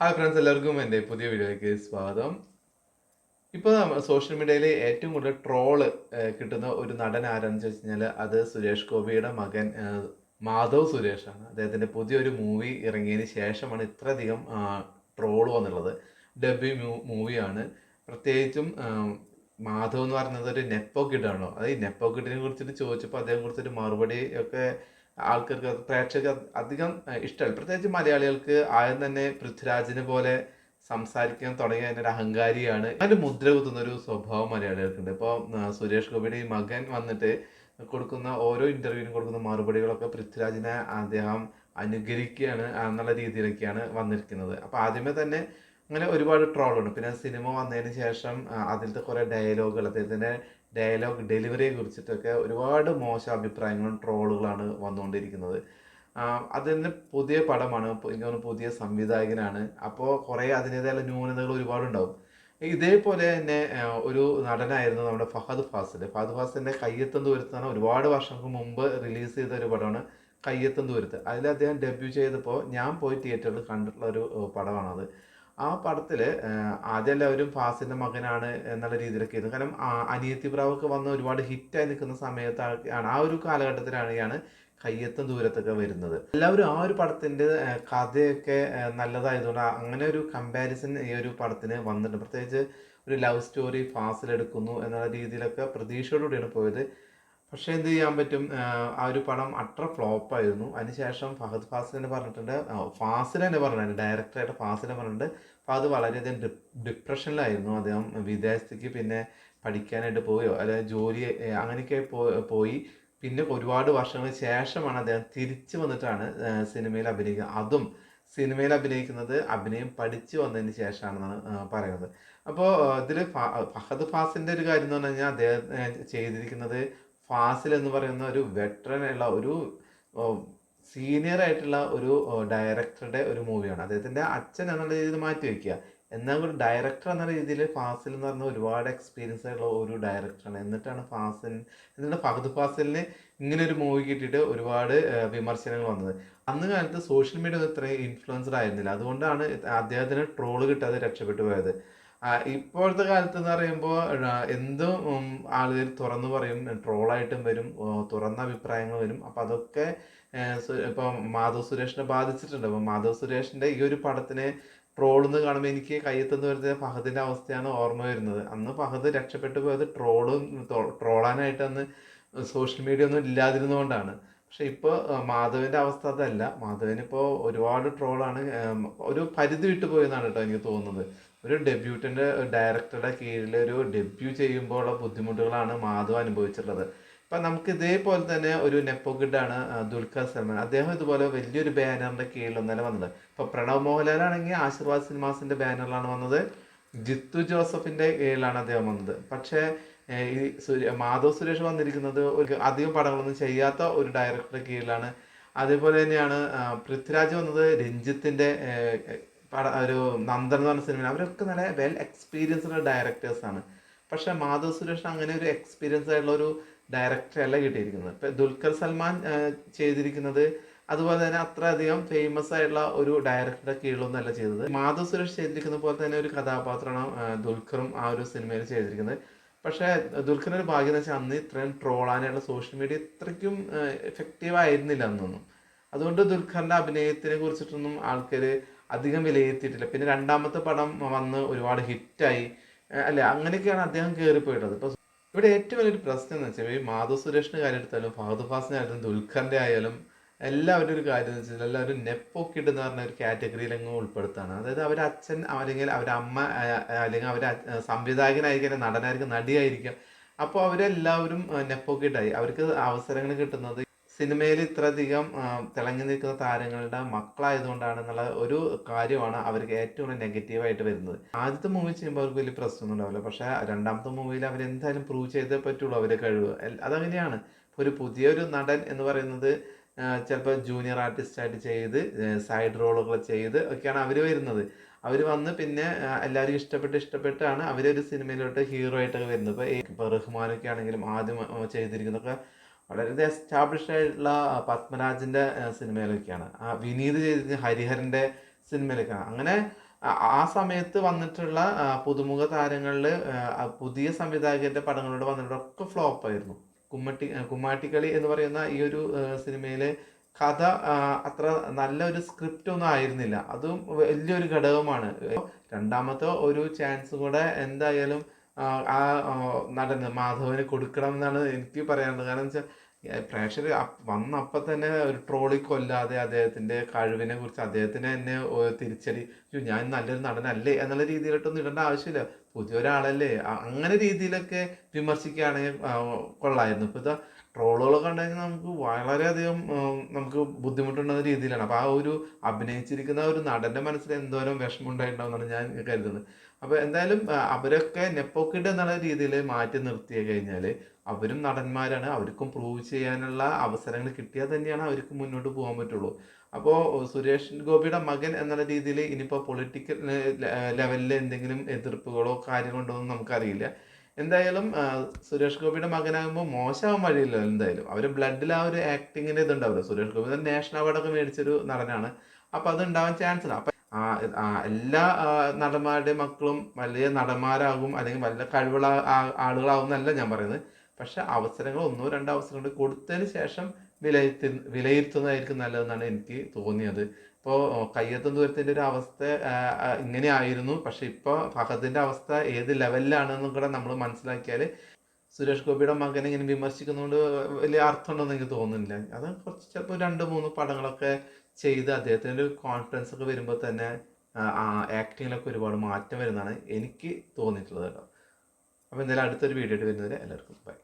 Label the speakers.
Speaker 1: Hi friends എല്ലാവർക്കും എന്റെ പുതിയ വീഡിയോയിലേക്ക് സ്വാഗതം. ഇപ്പോൾ സോഷ്യൽ മീഡിയയിൽ ഏറ്റവും കൂടുതൽ ട്രോൾ കിട്ടുന്ന ഒരു നടൻ ആരാന്ന് ചോദിച്ചു കഴിഞ്ഞാൽ അത് സുരേഷ് ഗോപിയുടെ മകൻ മാധവ് സുരേഷാണ്. അദ്ദേഹത്തിന്റെ പുതിയൊരു മൂവി ഇറങ്ങിയതിന് ശേഷമാണ് ഇത്രയധികം ട്രോൾ വന്നുള്ളത്. ഡബി മൂവിയാണ് പ്രത്യേകിച്ചും മാധവ് എന്ന് പറയുന്നത് ഒരു നെപ്പോ കിഡാണോ അത് ഈ നെപ്പോ കിഡിനെ കുറിച്ചിട്ട് ചോദിച്ചപ്പോൾ അദ്ദേഹം കുറിച്ചൊരു മറുപടി ഒക്കെ ആൾക്കാർക്ക് പ്രേക്ഷകർ അധികം ഇഷ്ടമല്ല. പ്രത്യേകിച്ച് മലയാളികൾക്ക് ആദ്യം തന്നെ പൃഥ്വിരാജിനെ പോലെ സംസാരിക്കാൻ തുടങ്ങിയ ഒരു അഹങ്കാരിയാണ്. അതിന്റെ മുദ്ര കുത്തുന്ന ഒരു സ്വഭാവം മലയാളികൾക്കുണ്ട്. ഇപ്പോൾ സുരേഷ് ഗോപിയുടെ മകൻ വന്നിട്ട് കൊടുക്കുന്ന ഓരോ ഇന്റർവ്യൂവിനും കൊടുക്കുന്ന മറുപടികളൊക്കെ പൃഥ്വിരാജിനെ അദ്ദേഹം അനുകരിക്കുകയാണ് എന്നുള്ള രീതിയിലൊക്കെയാണ് വന്നിരിക്കുന്നത്. അപ്പോൾ ആദ്യമേ തന്നെ അങ്ങനെ ഒരുപാട് ട്രോളുണ്ട് പിന്നെ സിനിമ വന്നതിന് ശേഷം അതിലത്തെ കുറേ ഡയലോഗുകൾ അദ്ദേഹത്തിന്റെ ഡയലോഗ് ഡെലിവറിയെ കുറിച്ചിട്ടൊക്കെ ഒരുപാട് മോശം അഭിപ്രായങ്ങളും ട്രോളുകളാണ് വന്നുകൊണ്ടിരിക്കുന്നത്. അതിന് പുതിയ പടമാണ്. എനിക്ക് തോന്നുന്നു പുതിയ സംവിധായകനാണ്. അപ്പോൾ കുറേ അതിന്റെതായ ന്യൂനതകൾ ഒരുപാടുണ്ടാവും. ഇതേപോലെ തന്നെ ഒരു നടനായിരുന്നു നമ്മുടെ ഫഹദ് ഫാസിൽ ഫഹദ് ഫാസിലിന്റെ കയ്യെത്തും ദൂരത്താണ് ഒരുപാട് വർഷങ്ങൾക്ക് മുമ്പ് റിലീസ് ചെയ്ത ഒരു പടമാണ് കയ്യെത്തും ദൂരത്ത്. അതിൽ അദ്ദേഹം ഡെബ്യൂ ചെയ്തപ്പോൾ ഞാൻ പോയി തിയേറ്ററിൽ കണ്ടിട്ടുള്ള ഒരു പടമാണത്. ആ പടത്തിൽ ആദ്യം എല്ലാവരും ഫാസിന്റെ മകനാണ് എന്നുള്ള രീതിയിലൊക്കെ ആയിരുന്നു. കാരണം അനിയത്തി പ്രാവൊക്കെ വന്ന് ഒരുപാട് ഹിറ്റായി നിൽക്കുന്ന സമയത്താണ് ആ ഒരു കാലഘട്ടത്തിലാണ് കയ്യെത്തും ദൂരത്തൊക്കെ വരുന്നത്. എല്ലാവരും ആ ഒരു പടത്തിന്റെ കഥയൊക്കെ നല്ലതായതുകൊണ്ട് അങ്ങനെ ഒരു കമ്പാരിസൺ ഈ ഒരു പടത്തിന് വന്നിട്ടുണ്ട്. പ്രത്യേകിച്ച് ഒരു ലവ് സ്റ്റോറി ഫാസിലെടുക്കുന്നു എന്നുള്ള രീതിയിലൊക്കെ പ്രതീക്ഷയോടുകൂടിയാണ് പോയത്. പക്ഷേ എന്ത് ചെയ്യാൻ പറ്റും? ആ, ഒരു പടം അത്ര ഫ്ലോപ്പ് ആയിരുന്നു. അതിനുശേഷം ഫഹദ് ഫാസിൽ തന്നെ പറഞ്ഞിട്ടുണ്ട്. ഫാസിൽ തന്നെ പറഞ്ഞിട്ടുണ്ട്. ഡയറക്ടറായിട്ട് ഫാസിൽ പറഞ്ഞിട്ടുണ്ട്. ഫഹദ് വളരെയധികം ഡി ഡിപ്രഷനിലായിരുന്നു അദ്ദേഹം വിദേശത്തേക്ക് പിന്നെ പഠിക്കാനായിട്ട് പോയോ അല്ലെങ്കിൽ ജോലി അങ്ങനെയൊക്കെ പോയി. പിന്നെ ഒരുപാട് വർഷങ്ങൾക്ക് ശേഷമാണ് അദ്ദേഹം തിരിച്ചു വന്നിട്ടാണ് സിനിമയിൽ അഭിനയിക്കുന്നത് അതും സിനിമയിൽ അഭിനയിക്കുന്നത് അഭിനയം പഠിച്ചു വന്നതിന് ശേഷമാണെന്നാണ് പറയുന്നത്. അപ്പോൾ ഇതിൽ ഫഹദ് ഫാസിന്റെ ഒരു കാര്യം എന്ന് പറഞ്ഞു കഴിഞ്ഞാൽ അദ്ദേഹം ചെയ്തിരിക്കുന്നത് ഫാസിൽ എന്ന് പറയുന്ന ഒരു വെറ്ററൻ ഉള്ള ഒരു സീനിയർ ആയിട്ടുള്ള ഒരു ഡയറക്ടറുടെ ഒരു മൂവിയാണ് അദ്ദേഹത്തിന്റെ അച്ഛൻ എന്നുള്ള രീതിയിൽ മാറ്റി വയ്ക്കുക എന്നാൽ ഒരു ഡയറക്ടർ എന്ന രീതിയിൽ ഫാസിൽ എന്ന് പറഞ്ഞ ഒരുപാട് എക്സ്പീരിയൻസ് ഉള്ള ഒരു ഡയറക്ടറാണ് എന്നിട്ടാണ് ഫാസിൽ എന്നിട്ട് ഫഹദ് ഫാസിലിന് ഇങ്ങനെ ഒരു മൂവി കിട്ടിയിട്ട് ഒരുപാട് വിമർശനങ്ങൾ വന്നത്. അന്ന് കാലത്ത് സോഷ്യൽ മീഡിയ ഇത്രയും ഇൻഫ്ലുവൻസർ ആയിരുന്നില്ല. അതുകൊണ്ടാണ് അദ്ദേഹത്തിന് ട്രോൾ കിട്ടാതെ രക്ഷപ്പെട്ടു പോയത്. ഇപ്പോഴത്തെ കാലത്ത് എന്ന് പറയുമ്പോൾ എന്തും ആളുകൾ തുറന്നു പറയും ട്രോളായിട്ടും വരും തുറന്ന അഭിപ്രായങ്ങൾ വരും. അപ്പം അതൊക്കെ ഇപ്പോൾ മാധവ് സുരേഷിനെ ബാധിച്ചിട്ടുണ്ട്. അപ്പം മാധവ് സുരേഷിന്റെ ഈ ഒരു പടത്തിനെ ട്രോളെന്ന് കാണുമ്പോൾ എനിക്ക് കയ്യെത്തുന്ന വരുന്ന ഫഹദിന്റെ അവസ്ഥയാണ് ഓർമ്മ വരുന്നത്. അന്ന് ഫഹദ് രക്ഷപ്പെട്ടു പോയത് ട്രോളും ട്രോളാനായിട്ട് അന്ന് സോഷ്യൽ മീഡിയ ഒന്നും ഇല്ലാതിരുന്നുകൊണ്ടാണ് പക്ഷെ ഇപ്പോൾ മാധവന്റെ അവസ്ഥ അതല്ല. ഇപ്പോൾ ഒരുപാട് ട്രോളാണ് ഒരു പരിധി വിട്ടു പോയെന്നാണ് കേട്ടോ എനിക്ക് തോന്നുന്നത്. ഒരു ഡെബ്യൂട്ടിന്റെ ഡയറക്ടറുടെ കീഴിൽ ഒരു ഡെബ്യൂ ചെയ്യുമ്പോൾ ഉള്ള ബുദ്ധിമുട്ടുകളാണ് മാധവ് അനുഭവിച്ചിട്ടുള്ളത്. ഇപ്പം നമുക്ക് ഇതേപോലെ തന്നെ ഒരു നെപ്പോഗിഡാണ് ദുൽഖർ സൽമാൻ. അദ്ദേഹം ഇതുപോലെ വലിയൊരു ബാനറിന്റെ കീഴിൽ ഒന്നല്ല വന്നത്. ഇപ്പോൾ പ്രണവ് മോഹൻലാലാണെങ്കിൽ ആശീർവാദ് സിനിമാസിന്റെ ബാനറിലാണ് വന്നത്. ജിത്തു ജോസഫിന്റെ കീഴിലാണ് അദ്ദേഹം വന്നത്. പക്ഷേ ഈ മാധവ് സുരേഷ് വന്നിരിക്കുന്നത് ഒരു അധികം പടങ്ങളൊന്നും ചെയ്യാത്ത ഒരു ഡയറക്ടറുടെ കീഴിലാണ്. അതേപോലെ തന്നെയാണ് പൃഥ്വിരാജ് വന്നത് രഞ്ജിത്തിന്റെ ഏഹ്, പട ഒരു നന്ദൻ എന്ന് പറഞ്ഞ സിനിമ അവരൊക്കെ നല്ല വെൽ എക്സ്പീരിയൻസ്ഡ് ഡയറക്ടേഴ്സാണ് പക്ഷെ മാധവ് സുരേഷ് അങ്ങനെ ഒരു എക്സ്പീരിയൻസ് ആയിട്ടുള്ള ഒരു ഡയറക്ടറെ അല്ല കിട്ടിയിരിക്കുന്നത്. ഇപ്പം ദുൽഖർ സൽമാൻ ചെയ്തിരിക്കുന്നത് അതുപോലെ തന്നെ അത്രയധികം ഫേമസ് ആയിട്ടുള്ള ഒരു ഡയറക്ടറുടെ കീഴിലൊന്നും ചെയ്തത്. മാധവ് സുരേഷ് ചെയ്തിരിക്കുന്ന പോലെ തന്നെ ഒരു കഥാപാത്രമാണ് ദുൽഖറും ആ ഒരു സിനിമയിൽ ചെയ്തിരിക്കുന്നത്. പക്ഷേ ദുൽഖറിന്റെ ഒരു ഭാഗ്യം എന്ന് വെച്ചാൽ അന്ന് ഇത്രയും ട്രോളാനായിട്ടുള്ള സോഷ്യൽ മീഡിയ ഇത്രയ്ക്കും എഫക്റ്റീവ് ആയിരുന്നില്ല അന്നൊന്നും അതുകൊണ്ട് ദുൽഖറിന്റെ അഭിനയത്തിനെ കുറിച്ചിട്ടൊന്നും ആൾക്കാർ അധികം വിലയിരുത്തിയിട്ടില്ല. പിന്നെ രണ്ടാമത്തെ പടം വന്ന് ഒരുപാട് ഹിറ്റായി. അല്ലെ? അങ്ങനെയൊക്കെയാണ് അദ്ദേഹം കയറിപ്പോയിട്ടുള്ളത് ഇപ്പൊ ഇവിടെ ഏറ്റവും വലിയൊരു പ്രശ്നം എന്ന് വെച്ചാൽ ഈ മാധവ് സുരേഷിന്റെ കാര്യം എടുത്താലും ഫഹദ് ആയാലും ദുൽഖറിന്റെ ആയാലും എല്ലാവരും ഒരു കാര്യം എന്ന് വെച്ചാൽ എല്ലാവരും നെപ്പോക്കിഡ് എന്ന് പറഞ്ഞ ഒരു കാറ്റഗറിയിൽ അങ്ങ് ഉൾപ്പെടുത്താണ്. അതായത് അവരെ അച്ഛൻ അല്ലെങ്കിൽ അവരെ അമ്മ അല്ലെങ്കിൽ അവരെ സംവിധായകനായിരിക്കും നടനായിരിക്കും നടിയായിരിക്കും. അപ്പോൾ അവരെല്ലാവരും നെപ്പോക്കിഡായി അവർക്ക് അവസരങ്ങൾ കിട്ടുന്നത് സിനിമയിൽ ഇത്രയധികം തിളങ്ങി നിൽക്കുന്ന താരങ്ങളുടെ മക്കളായതുകൊണ്ടാണെന്നുള്ള ഒരു കാര്യമാണ് അവർക്ക് ഏറ്റവും കൂടുതൽ നെഗറ്റീവായിട്ട് വരുന്നത്. ആദ്യത്തെ മൂവി ചെയ്യുമ്പോൾ അവർക്ക് വലിയ പ്രശ്നമൊന്നും ഉണ്ടാവില്ല. പക്ഷേ രണ്ടാമത്തെ മൂവിയിൽ അവർ എന്തായാലും പ്രൂവ് ചെയ്തേ പറ്റുള്ളൂ അവരെ കഴിവ്. അതങ്ങനെയാണ്. ഒരു പുതിയൊരു നടൻ എന്ന് പറയുന്നത് ചിലപ്പോൾ ജൂനിയർ ആർട്ടിസ്റ്റായിട്ട് ചെയ്ത് സൈഡ് റോളുകൾ ചെയ്ത് ഒക്കെയാണ് അവർ വരുന്നത്. അവർ വന്ന് പിന്നെ എല്ലാവരും ഇഷ്ടപ്പെട്ട് ഇഷ്ടപ്പെട്ടാണ് അവരൊരു സിനിമയിലോട്ട് ഹീറോ ആയിട്ടൊക്കെ വരുന്നത്. ഇപ്പോൾ ഇപ്പോൾ റഹ്മാനൊക്കെ ആണെങ്കിലും ആദ്യം ചെയ്തിരിക്കുന്നതൊക്കെ വളരെ എസ്റ്റാബ്ലിഷ്ഡ് ആയിട്ടുള്ള പത്മരാജന്റെ സിനിമയിലൊക്കെയാണ്. ആ വിനീത് ചെയ്ത ഹരിഹരന്റെ സിനിമയിലൊക്കെയാണ്. അങ്ങനെ ആ- സമയത്ത് വന്നിട്ടുള്ള പുതുമുഖ താരങ്ങളിൽ പുതിയ സംവിധായകന്റെ പടങ്ങളിലൂടെ വന്നിട്ടൊക്കെ ഫ്ലോപ്പ് ആയിരുന്നു. കുമ്മട്ടി കുമ്മാട്ടിക്കളി എന്ന് പറയുന്ന ഈ ഒരു സിനിമയിലെ കഥ അത്ര നല്ലൊരു സ്ക്രിപ്റ്റ് ഒന്നും ആയിരുന്നില്ല. അതും വലിയൊരു ഘടകമാണ്. രണ്ടാമത്തെ ഒരു ചാൻസ് കൂടെ എന്തായാലും ആ, നടന് മാധവന് കൊടുക്കണം എന്നാണ് എനിക്ക് പറയാനുള്ളത്. കാരണം വെച്ചാൽ പ്രേക്ഷകർ വന്ന അപ്പം തന്നെ ഒരു ട്രോളി കൊല്ലാതെ അദ്ദേഹത്തിന്റെ കഴിവിനെ കുറിച്ച് അദ്ദേഹത്തിന് തന്നെ തിരിച്ചടി ഞാൻ നല്ലൊരു നടനല്ലേ എന്നുള്ള രീതിയിലോട്ടൊന്നും ഇടേണ്ട ആവശ്യമില്ല. പുതിയ ഒരാളല്ലേ. അങ്ങനെ രീതിയിലൊക്കെ വിമർശിക്കുകയാണെങ്കിൽ കൊള്ളായിരുന്നു. ഇപ്പോൾ ഇതാ ട്രോളുകൾ കണ്ടെങ്കിൽ നമുക്ക് വളരെയധികം നമുക്ക് ബുദ്ധിമുട്ടുണ്ടാകുന്ന രീതിയിലാണ്. അപ്പോൾ ആ ഒരു അഭിനയിച്ചിരിക്കുന്ന ഒരു നടന്റെ മനസ്സിൽ എന്തോരം വിഷമം ഉണ്ടായിട്ടുണ്ടാവും എന്നാണ് ഞാൻ കരുതുന്നത്. അപ്പൊ എന്തായാലും അവരൊക്കെ നെപ്പോക്കിഡ് എന്നുള്ള രീതിയിൽ മാറ്റി നിർത്തിയ കഴിഞ്ഞാൽ അവരും നടന്മാരാണ്. അവർക്കും പ്രൂവ് ചെയ്യാനുള്ള അവസരങ്ങൾ കിട്ടിയാൽ തന്നെയാണ് അവർക്ക് മുന്നോട്ട് പോകാൻ പറ്റുള്ളൂ. അപ്പോൾ സുരേഷ് ഗോപിയുടെ മകൻ എന്നുള്ള രീതിയിൽ ഇനിയിപ്പോൾ പൊളിറ്റിക്കൽ ലെവലിൽ എന്തെങ്കിലും എതിർപ്പുകളോ കാര്യങ്ങളോ എന്ന് നമുക്കറിയില്ല. എന്തായാലും സുരേഷ് ഗോപിയുടെ മകനാകുമ്പോൾ മോശമാകാൻ വഴിയില്ല എന്തായാലും. അവർ ബ്ലഡിൽ ആ ഒരു ആക്ടിങ്ങിന്റെ ഇതുണ്ടാവില്ല? സുരേഷ് ഗോപി നാഷണൽ അവാർഡൊക്കെ മേടിച്ചൊരു നടനാണ്. അപ്പോൾ അത് ഉണ്ടാവാൻ ചാൻസ് ഉണ്ട് അപ്പൊ എല്ലാ നടന്മാരുടെ മക്കളും വലിയ നടന്മാരാകും അല്ലെങ്കിൽ വലിയ കഴിവുള്ള ആളുകളാകും എന്നല്ല ഞാൻ പറയുന്നത്. പക്ഷെ അവസരങ്ങൾ ഒന്നോ രണ്ടോ അവസരങ്ങൾ കൊടുത്തതിന് ശേഷം വിലയിരുത്തി വിലയിരുത്തുന്നതായിരിക്കും നല്ലതെന്നാണ് എനിക്ക് തോന്നിയത്. ഇപ്പോൾ കയ്യെത്തും ദൂരത്തിന്റെ ഒരു അവസ്ഥ ആ, ആ, ഇങ്ങനെ ആയിരുന്നു. പക്ഷെ ഇപ്പോൾ ഫഹദിന്റെ അവസ്ഥ ഏത് ലെവലിലാണെന്നും കൂടെ നമ്മൾ മനസ്സിലാക്കിയാൽ സുരേഷ് ഗോപിയുടെ മകനെ ഇങ്ങനെ വിമർശിക്കുന്നതുകൊണ്ട് വലിയ അർത്ഥമുണ്ടെന്ന് എനിക്ക് തോന്നുന്നില്ല. അത് കുറച്ച് ചിലപ്പോൾ രണ്ട് മൂന്ന് പടങ്ങളൊക്കെ ചെയ്ത് അദ്ദേഹത്തിന്റെ ഒരു കോൺഫിഡൻസ് ഒക്കെ വരുമ്പോൾ തന്നെ ആക്ടിങ്ങിലൊക്കെ ഒരുപാട് മാറ്റം വരുന്നതാണ് എനിക്ക് തോന്നിയിട്ടുള്ളത് കേട്ടോ. അപ്പോൾ എന്തായാലും അടുത്തൊരു വീഡിയോ ആയിട്ട് വരുന്നവരെ എല്ലാവർക്കും ബൈ